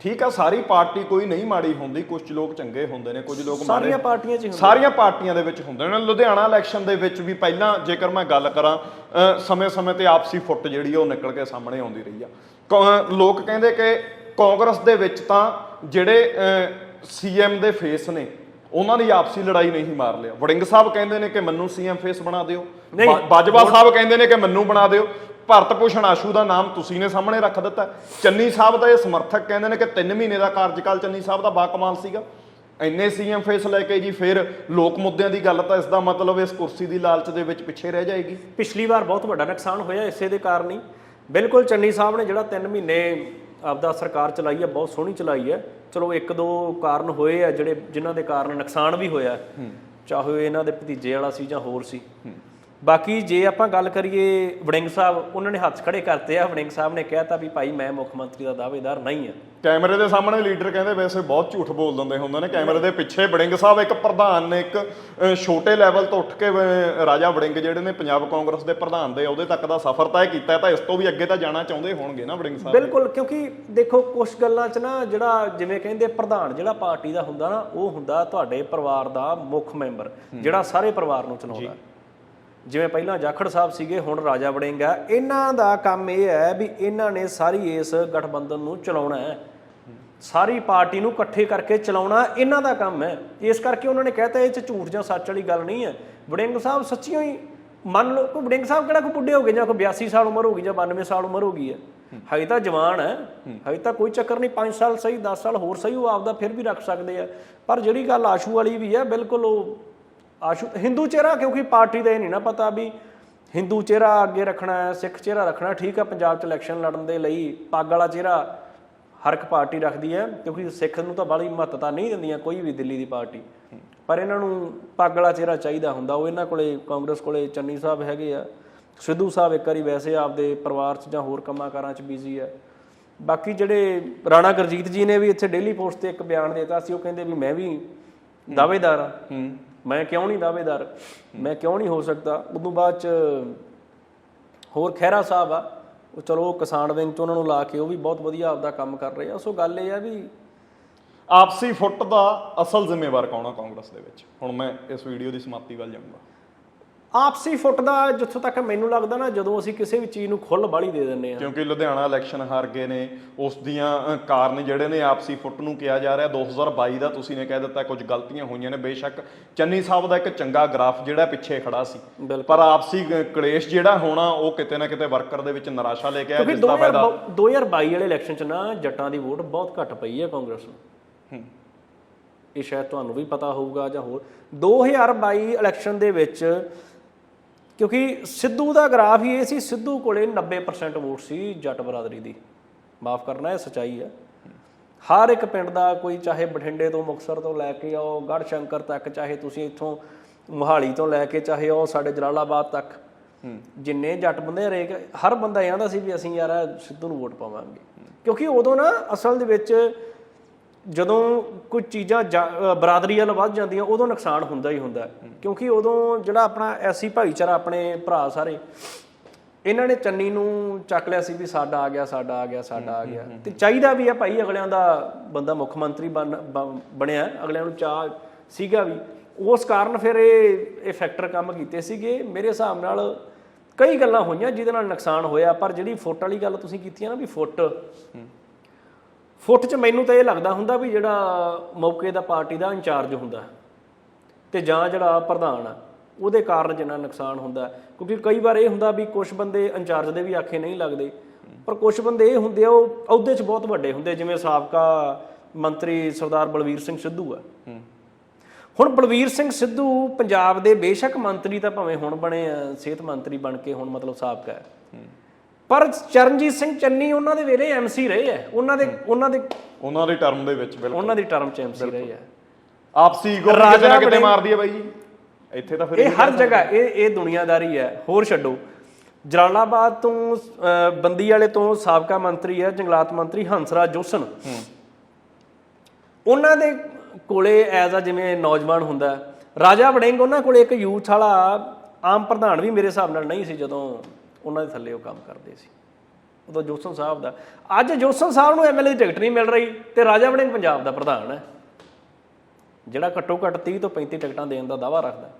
S2: ਠੀਕ ਆ ਸਾਰੀ ਪਾਰਟੀ ਕੋਈ ਨਹੀਂ ਮਾੜੀ ਹੁੰਦੀ ਕੁਝ ਲੋਕ ਚੰਗੇ ਹੁੰਦੇ ਨੇ ਕੁਝ ਲੋਕ ਮਾੜੇ
S1: ਸਾਰੀਆਂ ਪਾਰਟੀਆਂ 'ਚ ਹੁੰਦਾ
S2: ਸਾਰੀਆਂ ਪਾਰਟੀਆਂ ਦੇ ਵਿੱਚ ਹੁੰਦੇ ਨੇ। ਲੁਧਿਆਣਾ ਇਲੈਕਸ਼ਨ ਦੇ ਵਿੱਚ ਵੀ ਪਹਿਲਾਂ ਜੇਕਰ ਮੈਂ ਗੱਲ ਕਰਾਂ ਸਮੇਂ-ਸਮੇਂ ਤੇ ਆਪਸੀ ਫੁੱਟ ਜਿਹੜੀ ਉਹ ਨਿਕਲ ਕੇ ਸਾਹਮਣੇ ਆਉਂਦੀ ਰਹੀ ਆ। ਲੋਕ ਕਹਿੰਦੇ ਕਿ ਕਾਂਗਰਸ ਦੇ ਵਿੱਚ ਤਾਂ ਜਿਹੜੇ ਸੀਐਮ ਦੇ ਫੇਸ ਨੇ ਉਹਨਾਂ ਦੀ ਆਪਸੀ ਲੜਾਈ ਨਹੀਂ ਮਾਰ ਲਿਆ। ਵੜਿੰਗ ਸਾਹਿਬ ਕਹਿੰਦੇ ਨੇ ਕਿ ਮੈਨੂੰ ਸੀਐਮ ਫੇਸ ਬਣਾ ਦਿਓ। ਬਾਜਵਾ ਸਾਹਿਬ ਕਹਿੰਦੇ ਨੇ ਕਿ ਮੈਨੂੰ ਬਣਾ ਦਿਓ। ਭਰਤ ਭੂਸ਼ਣ ਆਸ਼ੂ ਦਾ ਨਾਮ ਤੁਸੀਂ ਨੇ ਸਾਹਮਣੇ ਰੱਖ ਦਿੱਤਾ। ਚੰਨੀ ਸਾਹਿਬ ਦਾ ਇਹ ਸਮਰਥਕ ਕਹਿੰਦੇ ਨੇ ਕਿ 3 ਮਹੀਨੇ ਦਾ ਕਾਰਜਕਾਲ ਚੰਨੀ ਸਾਹਿਬ ਦਾ ਬਾਕਮਾਲ ਸੀਗਾ। ਇੰਨੇ ਸੀਐਮ ਫੇਸ ਲੈ ਕੇ ਜੀ ਫਿਰ ਲੋਕ ਮੁੱਦਿਆਂ ਦੀ ਗੱਲ ਤਾਂ ਇਸ ਦਾ ਮਤਲਬ ਇਸ ਕੁਰਸੀ ਦੀ ਲਾਲਚ ਦੇ ਵਿੱਚ ਪਿੱਛੇ ਰਹਿ ਜਾਏਗੀ।
S1: ਪਿਛਲੀ ਵਾਰ ਬਹੁਤ ਵੱਡਾ ਨੁਕਸਾਨ ਹੋਇਆ ਇਸੇ ਦੇ ਕਾਰਨ ਹੀ। ਬਿਲਕੁਲ ਚੰਨੀ ਸਾਹਿਬ ਨੇ ਜਿਹੜਾ 3 ਮਹੀਨੇ ਆਪਦਾ ਸਰਕਾਰ ਚਲਾਈ ਹੈ ਬਹੁਤ ਸੋਹਣੀ ਚਲਾਈ ਹੈ। ਚਲੋ ਇੱਕ ਦੋ ਕਾਰਨ ਹੋਏ ਆ ਜਿਹੜੇ ਜਿਨ੍ਹਾਂ ਦੇ ਕਾਰਨ ਨੁਕਸਾਨ ਵੀ ਹੋਇਆ। ਚਾਹੇ ਇਹਨਾਂ ਦੇ ਭਤੀਜੇ ਵਾਲਾ ਸੀ ਜਾਂ ਹੋਰ ਸੀ। ਬਾਕੀ ਜੇ ਆਪਾਂ ਗੱਲ ਕਰੀਏ ਵੜਿੰਗ ਸਾਹਿਬ ਉਹਨਾਂ ਨੇ ਹੱਥ ਖੜੇ ਕਰਤੇ ਆ। ਵੜਿੰਗ ਸਾਹਿਬ ਨੇ ਕਹਿਤਾ ਵੀ ਭਾਈ ਮੈਂ ਮੁੱਖ ਮੰਤਰੀ ਦਾ ਦਾਅਵੇਦਾਰ ਨਹੀਂ ਹਾਂ
S2: ਕੈਮਰੇ ਦੇ ਸਾਹਮਣੇ ਲੀਡਰ ਕਹਿੰਦੇ ਵੈਸੇ ਬਹੁਤ ਝੂਠ ਬੋਲ ਦਿੰਦੇ ਹੁੰਦੇ ਨੇ। ਕੈਮਰੇ ਦੇ ਪਿੱਛੇ ਵੜਿੰਗ ਸਾਹਿਬ ਇੱਕ ਪ੍ਰਧਾਨ ਨੇ ਇੱਕ ਛੋਟੇ ਲੈਵਲ ਤੋਂ ਉੱਠ ਕੇ ਰਾਜਾ ਵੜਿੰਗ ਜਿਹੜੇ ਨੇ ਪੰਜਾਬ ਕਾਂਗਰਸ ਦੇ ਪ੍ਰਧਾਨ ਦੇ ਉਹਦੇ ਤੱਕ ਦਾ ਸਫ਼ਰ ਤੈਅ ਕੀਤਾ ਤਾਂ ਇਸ ਤੋਂ ਵੀ ਅੱਗੇ ਤਾਂ ਜਾਣਾ ਚਾਹੁੰਦੇ ਹੋਣਗੇ ਨਾ ਵੜਿੰਗ ਸਾਹਿਬ।
S1: ਬਿਲਕੁਲ ਕਿਉਂਕਿ ਦੇਖੋ ਕੁਝ ਗੱਲਾਂ 'ਚ ਨਾ ਜਿਹੜਾ ਜਿਵੇਂ ਕਹਿੰਦੇ ਪ੍ਰਧਾਨ ਜਿਹੜਾ ਪਾਰਟੀ ਦਾ ਹੁੰਦਾ ਨਾ ਉਹ ਹੁੰਦਾ ਤੁਹਾਡੇ ਪਰਿਵਾਰ ਦਾ ਮੁੱਖ ਮੈਂਬਰ ਜਿਹੜਾ ਸਾਰੇ ਪਰਿਵਾਰ ਨੂੰ ਚਲਾਉਂਦਾ। ਜਿਵੇਂ ਪਹਿਲਾਂ ਜਾਖੜ ਸਾਹਿਬ ਸੀਗੇ, ਹੁਣ ਰਾਜਾ ਵੜਿੰਗ ਆ। ਇਹਨਾਂ ਦਾ ਕੰਮ ਇਹ ਹੈ ਵੀ ਇਹਨਾਂ ਨੇ ਸਾਰੀ ਇਸ ਗਠਬੰਧਨ ਨੂੰ ਚਲਾਉਣਾ ਹੈ। ਸਾਰੀ ਪਾਰਟੀ ਨੂੰ ਇਕੱਠੇ ਕਰਕੇ ਚਲਾਉਣਾ ਇਹਨਾਂ ਦਾ ਕੰਮ ਹੈ। ਇਸ ਕਰਕੇ ਉਹਨਾਂ ਨੇ ਕਹਿਤਾ, ਇਹ ਚ ਝੂਠ ਜਾਂ ਸੱਚ ਵਾਲੀ ਗੱਲ ਨਹੀਂ ਹੈ। ਵੜਿੰਗ ਸਾਹਿਬ ਸੱਚੀਓ ਹੀ ਮੰਨ ਲਓ, ਕੋਈ ਵੜਿੰਗ ਸਾਹਿਬ ਕਿਹੜਾ ਕੋਈ ਬੁੱਢੇ ਹੋ ਗਏ ਜਾਂ ਕੋਈ 82 ਸਾਲ ਉਮਰ ਹੋ ਗਈ ਜਾਂ 92 ਸਾਲ ਉਮਰ ਹੋ ਗਈ ਹੈ। ਹਜੇ ਤਾਂ ਜਵਾਨ ਹੈ। ਹਜੇ ਤਾਂ ਕੋਈ ਚੱਕਰ ਨਹੀਂ 5 ਸਾਲ ਸਹੀ 10 ਸਾਲ ਹੋਰ ਸਹੀ, ਉਹ ਆਪਦਾ ਫਿਰ ਵੀ ਰੱਖ ਸਕਦੇ ਆ। ਪਰ ਜਿਹੜੀ ਗੱਲ ਆਸ਼ੂ ਵਾਲੀ ਵੀ ਹੈ, ਬਿਲਕੁਲ ਉਹ ਆਸ਼ੂ ਹਿੰਦੂ ਚਿਹਰਾ, ਕਿਉਂਕਿ ਪਾਰਟੀ ਦਾ ਇਹ ਨਹੀਂ ਨਾ ਪਤਾ ਵੀ ਹਿੰਦੂ ਚਿਹਰਾ ਅੱਗੇ ਰੱਖਣਾ ਹੈ, ਸਿੱਖ ਚਿਹਰਾ ਰੱਖਣਾ, ਠੀਕ ਆ ਪੰਜਾਬ 'ਚ ਇਲੈਕਸ਼ਨ ਲੜਨ ਦੇ ਲਈ ਪੱਗ ਵਾਲਾ ਚਿਹਰਾ ਹਰ ਇੱਕ ਪਾਰਟੀ ਰੱਖਦੀ ਹੈ, ਕਿਉਂਕਿ ਸਿੱਖ ਨੂੰ ਤਾਂ ਬੜੀ ਮਹੱਤਤਾ ਨਹੀਂ ਦਿੰਦੀਆਂ ਕੋਈ ਵੀ ਦਿੱਲੀ ਦੀ ਪਾਰਟੀ। ਪਰ ਇਹਨਾਂ ਨੂੰ ਪੱਗ ਵਾਲਾ ਚਿਹਰਾ ਚਾਹੀਦਾ ਹੁੰਦਾ, ਉਹ ਇਹਨਾਂ ਕੋਲੇ, ਕਾਂਗਰਸ ਕੋਲੇ ਚੰਨੀ ਸਾਹਿਬ ਹੈਗੇ ਆ। ਸਿੱਧੂ ਸਾਹਿਬ ਇੱਕ ਵਾਰੀ ਵੈਸੇ ਆਪਦੇ ਪਰਿਵਾਰ 'ਚ ਜਾਂ ਹੋਰ ਕੰਮਾਂ ਕਾਰਾਂ 'ਚ ਬਿਜ਼ੀ ਹੈ ਬਾਕੀ ਜਿਹੜੇ ਰਾਣਾ ਗੁਰਜੀਤ ਜੀ ਨੇ ਵੀ ਇੱਥੇ ਡੇਲੀ ਪੋਸਟ ਤੇ ਇੱਕ ਬਿਆਨ ਦਿੱਤਾ ਸੀ, ਉਹ ਕਹਿੰਦੇ ਵੀ ਮੈਂ ਵੀ ਦਾਅਵੇਦਾਰ ਹਾਂ। ਮੈਂ ਕਿਉਂ ਨਹੀਂ ਦਾਅਵੇਦਾਰ? ਮੈਂ ਕਿਉਂ ਨਹੀਂ ਹੋ ਸਕਦਾ? ਉਦੋਂ ਬਾਅਦ 'ਚ ਹੋਰ ਖਹਿਰਾ ਸਾਹਿਬ ਆ, ਉਹ ਚਲੋ ਕਿਸਾਨ ਵਿੰਗ 'ਚ ਉਹਨਾਂ ਨੂੰ ਲਾ ਕੇ ਉਹ ਵੀ ਬਹੁਤ ਵਧੀਆ ਆਪਦਾ ਕੰਮ ਕਰ ਰਹੇ ਆ। ਸੋ ਗੱਲ ਇਹ ਆ ਵੀ
S2: ਆਪਸੀ ਫੁੱਟ ਦਾ ਅਸਲ ਜ਼ਿੰਮੇਵਾਰ ਕੌਣ ਆ ਕਾਂਗਰਸ ਦੇ ਵਿੱਚ? ਹੁਣ ਮੈਂ ਇਸ ਵੀਡੀਓ ਦੀ ਸਮਾਪਤੀ ਵੱਲ ਜਾਊਂਗਾ।
S1: ਆਪਸੀ ਫੁੱਟ ਦਾ ਜਿੱਥੋਂ ਤੱਕ ਮੈਨੂੰ ਲੱਗਦਾ ਨਾ ਜਦੋਂ ਅਸੀਂ ਕਿਸੇ ਵੀ ਚੀਜ਼ ਨੂੰ ਖੁੱਲ ਬਾਲੀ ਦੇ ਦਿੰਨੇ ਆ
S2: ਕਿਉਂਕਿ ਲੁਧਿਆਣਾ ਇਲੈਕਸ਼ਨ ਹਾਰ ਗਏ ਨੇ ਉਸ ਦੀਆਂ ਕਾਰਨ ਜਿਹੜੇ ਨੇ ਆਪਸੀ ਫੁੱਟ ਨੂੰ ਕਿਹਾ ਜਾ ਰਿਹਾ। 2022 ਦਾ ਤੁਸੀਂ ਨੇ ਕਹਿ ਦਿੱਤਾ ਕੁਝ ਗਲਤੀਆਂ ਹੋਈਆਂ ਨੇ। ਬੇਸ਼ੱਕ ਚੰਨੀ ਸਾਹਿਬ ਦਾ ਇੱਕ ਚੰਗਾ ਗ੍ਰਾਫ ਜਿਹੜਾ ਪਿੱਛੇ ਖੜਾ ਸੀ। ਪਰ ਆਪਸੀ ਕਲੇਸ਼ ਜਿਹੜਾ ਹੋਣਾ ਉਹ ਕਿਤੇ ਨਾ ਕਿਤੇ ਵਰਕਰ ਦੇ ਵਿੱਚ ਨਿਰਾਸ਼ਾ ਲੈ ਕੇ ਆਇਆ ਜਿਸ ਦਾ ਫਾਇਦਾ
S1: 2022 ਵਾਲੇ ਇਲੈਕਸ਼ਨ 'ਚ ਨਾ ਜੱਟਾਂ ਦੀ ਵੋਟ ਬਹੁਤ ਘੱਟ ਪਈ ਹੈ ਕਾਂਗਰਸ ਨੂੰ। ਇਹ ਸ਼ਾਇਦ ਤੁਹਾਨੂੰ ਵੀ ਪਤਾ ਹੋਊਗਾ ਜਾਂ ਹੋਰ। 2022 ਇਲੈਕਸ਼ਨ ਦੇ ਵਿੱਚ ਕਿਉਂਕਿ ਸਿੱਧੂ ਦਾ ਗ੍ਰਾਫ ਹੀ ਇਹ ਸੀ ਸਿੱਧੂ ਕੋਲੇ 90% ਵੋਟ ਸੀ ਜੱਟ ਬਰਾਦਰੀ ਦੀ। ਮਾਫ ਕਰਨਾ ਇਹ ਸਚਾਈ ਹੈ। ਹਰ ਇੱਕ ਪਿੰਡ ਦਾ ਕੋਈ ਚਾਹੇ ਬਠਿੰਡੇ ਤੋਂ ਮੁਕਤਸਰ ਤੋਂ ਲੈ ਕੇ ਆਓ ਗੜ੍ਹ ਸ਼ੰਕਰ ਤੱਕ ਚਾਹੇ ਤੁਸੀਂ ਇੱਥੋਂ ਮੁਹਾਲੀ ਤੋਂ ਲੈ ਕੇ ਚਾਹੇ ਉਹ ਸਾਡੇ ਜਲਾਲਾਬਾਦ ਤੱਕ ਜਿੰਨੇ ਜੱਟ ਬੰਦੇ ਹਰੇਕ ਹਰ ਬੰਦਾ ਇਹ ਆਂਦਾ ਸੀ ਵੀ ਅਸੀਂ ਯਾਰ ਸਿੱਧੂ ਨੂੰ ਵੋਟ ਪਾਵਾਂਗੇ। ਕਿਉਂਕਿ ਉਦੋਂ ਨਾ ਅਸਲ ਦੇ ਵਿੱਚ ਜਦੋਂ ਕੁਝ ਚੀਜ਼ਾਂ ਬਰਾਦਰੀ ਵੱਲ ਵੱਧ ਜਾਂਦੀਆਂ ਉਦੋਂ ਨੁਕਸਾਨ ਹੁੰਦਾ ਹੀ ਹੁੰਦਾ। ਕਿਉਂਕਿ ਉਦੋਂ ਜਿਹੜਾ ਆਪਣਾ ਐਸੀ ਭਾਈਚਾਰਾ ਆਪਣੇ ਭਰਾ ਸਾਰੇ ਇਹਨਾਂ ਨੇ ਚੰਨੀ ਨੂੰ ਚੱਕ ਲਿਆ ਸੀ ਵੀ ਸਾਡਾ ਆ ਗਿਆ ਸਾਡਾ ਆ ਗਿਆ ਸਾਡਾ ਆ ਗਿਆ। ਤੇ ਚਾਹੀਦਾ ਵੀ ਆ ਭਾਈ ਅਗਲਿਆਂ ਦਾ ਬੰਦਾ ਮੁੱਖ ਮੰਤਰੀ ਬਣਿਆ ਅਗਲਿਆਂ ਨੂੰ ਚਾਹ ਸੀਗਾ ਵੀ। ਉਸ ਕਾਰਨ ਫਿਰ ਇਹ ਇਹ ਫੈਕਟਰ ਕੰਮ ਕੀਤੇ ਸੀਗੇ। ਮੇਰੇ ਹਿਸਾਬ ਨਾਲ ਕਈ ਗੱਲਾਂ ਹੋਈਆਂ ਜਿਹਦੇ ਨਾਲ ਨੁਕਸਾਨ ਹੋਇਆ ਪਰ ਜਿਹੜੀ ਫੁੱਟ ਵਾਲੀ ਗੱਲ ਤੁਸੀਂ ਕੀਤੀ ਹੈ ਨਾ ਵੀ ਫੁੱਟ ਫੁੱਟ 'ਚ ਮੈਨੂੰ ਤਾਂ ਇਹ ਲੱਗਦਾ ਹੁੰਦਾ ਵੀ ਜਿਹੜਾ ਮੌਕੇ ਦਾ ਪਾਰਟੀ ਦਾ ਇੰਚਾਰਜ ਹੁੰਦਾ ਤੇ ਜਾਂ ਜਿਹੜਾ ਪ੍ਰਧਾਨ ਆ ਉਹਦੇ ਕਾਰਨ ਜਿੰਨਾ ਨੁਕਸਾਨ ਹੁੰਦਾ। ਕਿਉਂਕਿ ਕਈ ਵਾਰ ਇਹ ਹੁੰਦਾ ਵੀ ਕੁਝ ਬੰਦੇ ਇੰਚਾਰਜ ਦੇ ਵੀ ਆਖੇ ਨਹੀਂ ਲੱਗਦੇ। ਪਰ ਕੁਝ ਬੰਦੇ ਇਹ ਹੁੰਦੇ ਆ ਉਹ ਅਹੁਦੇ 'ਚ ਬਹੁਤ ਵੱਡੇ ਹੁੰਦੇ ਜਿਵੇਂ ਸਾਬਕਾ ਮੰਤਰੀ ਸਰਦਾਰ ਬਲਵੀਰ ਸਿੰਘ ਸਿੱਧੂ ਆ। ਹੁਣ ਬਲਵੀਰ ਸਿੰਘ ਸਿੱਧੂ ਪੰਜਾਬ ਦੇ ਬੇਸ਼ੱਕ ਮੰਤਰੀ ਤਾਂ ਭਾਵੇਂ ਹੁਣ ਬਣੇ ਆ ਸਿਹਤ ਮੰਤਰੀ ਬਣ ਕੇ ਹੁਣ ਮਤਲਬ ਸਾਬਕਾ ਹੈ। ਪਰ ਚਰਨਜੀਤ ਸਿੰਘ ਚੰਨੀ ਉਹਨਾਂ ਦੇ ਵੇਲੇ ਐਮਸੀ ਰਹੇ ਆ। ਉਹਨਾਂ ਦੇ ਉਹਨਾਂ ਦੇ
S2: ਉਹਨਾਂ ਦੇ ਟਰਮ ਦੇ ਵਿੱਚ ਬਿਲਕੁਲ।
S1: ਉਹਨਾਂ ਦੀ ਟਰਮ ਚ ਐਮਸੀ ਰਹੇ ਆ।
S2: ਆਪਸੀ ਈਗੋ ਕਿਤੇ ਨਾ ਕਿਤੇ ਮਾਰਦੀ ਹੈ ਬਾਈ ਜੀ। ਇੱਥੇ ਤਾਂ ਫਿਰ
S1: ਇਹ ਹਰ ਜਗ੍ਹਾ ਇਹ ਇਹ ਦੁਨੀਆਦਾਰੀ ਹੈ ਹੋਰ ਛੱਡੋ। ਜਲਾਲਾਬਾਦ ਤੋਂ ਬੰਦੀ ਵਾਲੇ ਤੋਂ ਸਾਬਕਾ ਮੰਤਰੀ ਹੈ ਜੰਗਲਾਤ ਮੰਤਰੀ ਹੰਸਰਾਜ ਜੋਸਨ। ਉਹਨਾਂ ਦੇ ਕੋਲੇ ਐਜ਼ ਆ ਜਿਵੇਂ ਨੌਜਵਾਨ ਹੁੰਦਾ। ਰਾਜਾ ਵੜਿੰਗ ਉਹਨਾਂ ਕੋਲੇ ਇੱਕ ਯੂਥ ਵਾਲਾ ਆਮ ਪ੍ਰਧਾਨ ਵੀ ਮੇਰੇ ਹਿਸਾਬ ਨਾਲ ਨਹੀਂ ਸੀ ਜਦੋਂ ਉਹਨਾਂ ਦੇ ਥੱਲੇ ਉਹ ਕੰਮ ਕਰਦੇ ਸੀ। ਉਦੋਂ ਜੋਸਨ ਸਾਹਿਬ ਦਾ ਅੱਜ ਜੋਸਨ ਸਾਹਿਬ ਨੂੰ ਐਮਐਲਏ ਦੀ ਟਿਕਟ ਨਹੀਂ ਮਿਲ ਰਹੀ ਤੇ ਰਾਜਾ ਵੜਿੰਗ ਪੰਜਾਬ ਦਾ ਪ੍ਰਧਾਨ ਹੈ। ਜਿਹੜਾ ਘੱਟੋ ਘੱਟ 30 ਤੋਂ 35 ਟਿਕਟਾਂ ਦੇਣ ਦਾ ਦਾਵਾ ਰੱਖਦਾ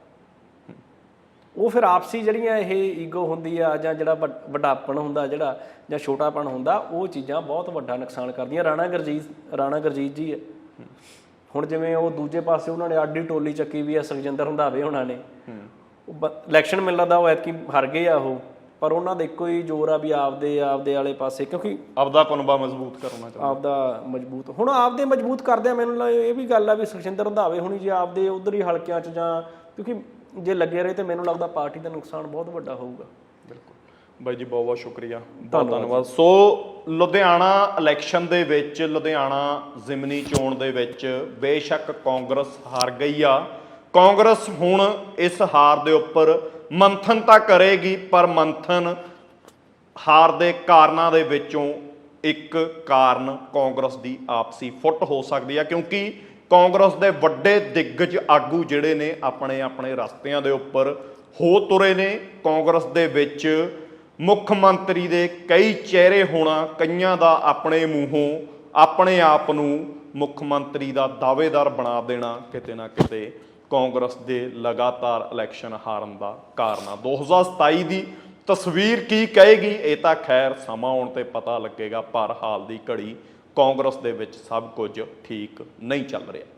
S1: ਉਹ ਫਿਰ ਆਪਸੀ ਜਿਹੜੀਆਂ ਇਹ ਈਗੋ ਹੁੰਦੀ ਆ ਜਾਂ ਜਿਹੜਾ ਵੱਡ- ਵੱਡਾਪਣ ਹੁੰਦਾ ਜਿਹੜਾ ਜਾਂ ਛੋਟਾਪਣ ਹੁੰਦਾ ਉਹ ਚੀਜ਼ਾਂ ਬਹੁਤ ਵੱਡਾ ਨੁਕਸਾਨ ਕਰਦੀਆਂ। ਰਾਣਾ ਗੁਰਜੀਤ ਰਾਣਾ ਗੁਰਜੀਤ ਜੀ ਹੈ। ਹੁਣ ਜਿਵੇਂ ਉਹ ਦੂਜੇ ਪਾਸੇ ਉਹਨਾਂ ਨੇ ਆਡੀ ਟੋਲੀ ਚੱਕੀ ਵੀ ਆ ਸੁਖਜਿੰਦਰ ਰੰਧਾਵੇ ਉਹਨਾਂ ਨੇ। ਇਲੈਕਸ਼ਨ ਮਿਲਦਾ ਦਾ ਉਹ ਐਤਕੀ ਹਾਰ ਗਏ ਆ ਉਹ। ਪਰ ਉਹਨਾਂ ਦਾ ਇੱਕੋ ਹੀ ਜ਼ੋਰ ਆ ਵੀ ਆਪਦੇ ਆਪਦੇ ਵਾਲੇ ਪਾਸੇ ਕਿਉਂਕਿ
S2: ਆਪਦਾ ਪਨਬਾ ਮਜ਼ਬੂਤ ਕਰਨਾ ਚਾਹੁੰਦਾ
S1: ਆਪਦਾ ਮਜ਼ਬੂਤ ਹੁਣ ਆਪਦੇ ਮਜ਼ਬੂਤ ਕਰਦੇ ਆ ਮੈਨੂੰ ਇਹ ਵੀ ਗੱਲ ਆ ਵੀ ਸੁਖਜਿੰਦਰ ਰੰਧਾਵੇ ਹੁਣੀ ਜੇ ਆਪਦੇ ਉਧਰ ਹੀ ਹਲਕਿਆਂ 'ਚ ਜਾਂ ਕਿਉਂਕਿ ਜੇ ਲੱਗੇ ਰਹੇ ਤੇ ਮੈਨੂੰ ਲੱਗਦਾ ਪਾਰਟੀ ਦਾ ਨੁਕਸਾਨ ਬਹੁਤ ਵੱਡਾ ਹੋਊਗਾ।
S2: ਬਿਲਕੁਲ। ਬਾਈ ਜੀ ਬਹੁਤ ਬਹੁਤ ਸ਼ੁਕਰੀਆ। ਬਹੁਤ ਧੰਨਵਾਦ। ਸੋ ਲੁਧਿਆਣਾ ਇਲੈਕਸ਼ਨ ਦੇ ਵਿੱਚ ਲੁਧਿਆਣਾ ਜ਼ਿਮਨੀ ਚੋਣ ਦੇ ਵਿੱਚ ਬੇਸ਼ੱਕ ਕਾਂਗਰਸ ਹਾਰ ਗਈ ਆ। ਕਾਂਗਰਸ ਹੁਣ ਇਸ ਹਾਰ ਦੇ ਉੱਪਰ ਮੰਥਨ ਤਾਂ ਕਰੇਗੀ, ਪਰ ਮੰਥਨ ਹਾਰ ਦੇ ਕਾਰਨਾਂ ਦੇ ਵਿੱਚੋਂ ਇੱਕ ਕਾਰਨ ਕਾਂਗਰਸ ਦੀ ਆਪਸੀ ਫੁੱਟ ਹੋ ਸਕਦੀ ਹੈ ਕਿਉਂਕਿ ਕਾਂਗਰਸ ਦੇ ਵੱਡੇ ਦਿੱਗਜ ਆਗੂ ਜਿਹੜੇ ਨੇ, ਆਪਣੇ ਆਪਣੇ ਰਸਤਿਆਂ ਦੇ ਉੱਪਰ ਹੋ ਤੁਰੇ ਨੇ। ਕਾਂਗਰਸ ਦੇ ਵਿੱਚ ਮੁੱਖ ਮੰਤਰੀ ਦੇ ਕਈ ਚਿਹਰੇ ਹੋਣਾ, ਕਈਆਂ ਦਾ ਆਪਣੇ ਮੂੰਹੋਂ, ਆਪਣੇ ਆਪ ਨੂੰ ਮੁੱਖ ਮੰਤਰੀ ਦਾ ਦਾਅਵੇਦਾਰ ਬਣਾ ਦੇਣਾ ਕਿਤੇ ਨਾ ਕਿਤੇ ਕਾਂਗਰਸ ਦੇ ਲਗਾਤਾਰ ਇਲੈਕਸ਼ਨ ਹਾਰਨ ਦਾ ਕਾਰਨ ਆ। 2027 ਦੀ ਤਸਵੀਰ ਕੀ ਕਹੇਗੀ, ਇਹ ਤਾਂ ਖੈਰ ਸਮਾਂ ਆਉਣ ਤੇ ਪਤਾ ਲੱਗੇਗਾ, ਪਰ ਹਾਲ ਦੀ ਘੜੀ ਕਾਂਗਰਸ ਦੇ ਵਿੱਚ ਸਭ ਕੁਝ ਠੀਕ ਨਹੀਂ ਚੱਲ ਰਿਹਾ।